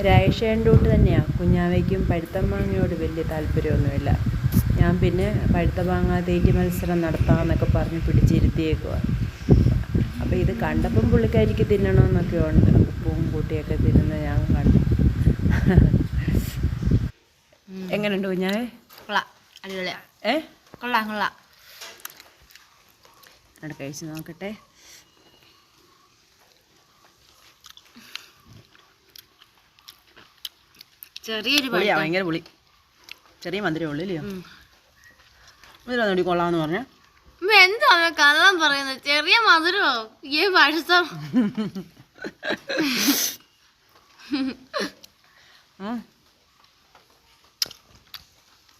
രാജേഷേന്റെ കൂട്ട് തന്നെയാണ് കുഞ്ഞാവയ്ക്കും പഴുത്ത മാങ്ങയോട് വലിയ താല്പര്യമൊന്നുമില്ല. ഞാൻ പിന്നെ പഴുത്ത മാങ്ങ തേറ്റി മത്സരം നടത്താമെന്നൊക്കെ പറഞ്ഞ് പിടിച്ചിരുത്തിയേക്കുക അപ്പോൾ ഇത് കണ്ടപ്പം പുള്ളിക്കാരിക്ക് തിന്നണമെന്നൊക്കെ ഉണ്ട്. ഉപ്പും കൂട്ടിയൊക്കെ തിന്നുന്നത് ഞാൻ കണ്ടു. എങ്ങനെയുണ്ട് കുഞ്ഞാവേ? കൊള്ളാം. ഏ? കൊള്ളാം കൊള്ളാം. അവിടെ കഴിച്ച് നോക്കട്ടെ. ചെറിയൊരു പുളിയാ ഭയങ്കര പുളി. ചെറിയ മധുരം ഉള്ളു ഇല്ലയോ? ഉം. ഇതിലൊന്നുകൂടി കൊള്ളാമെന്ന് പറഞ്ഞ. എന്താ കള്ളം പറയുന്നത്? ചെറിയ മധുരമോ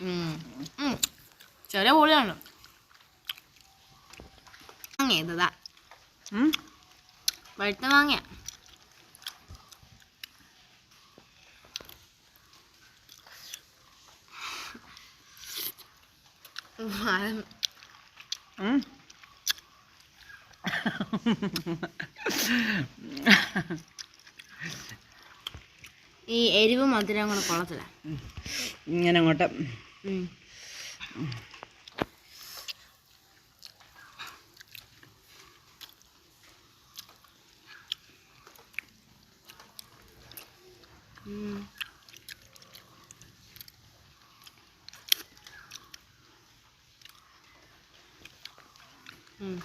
ഉം. ഉം. ചെറിയ പൊളിയാണ്. വാങ്ങിയതാ. പഴുത്ത മാങ്ങ ഈ എരിവ് മധുരം കൂടെ കൊള്ളത്തില്ല. ഇങ്ങനെ അങ്ങോട്ട്. ഉം. อืม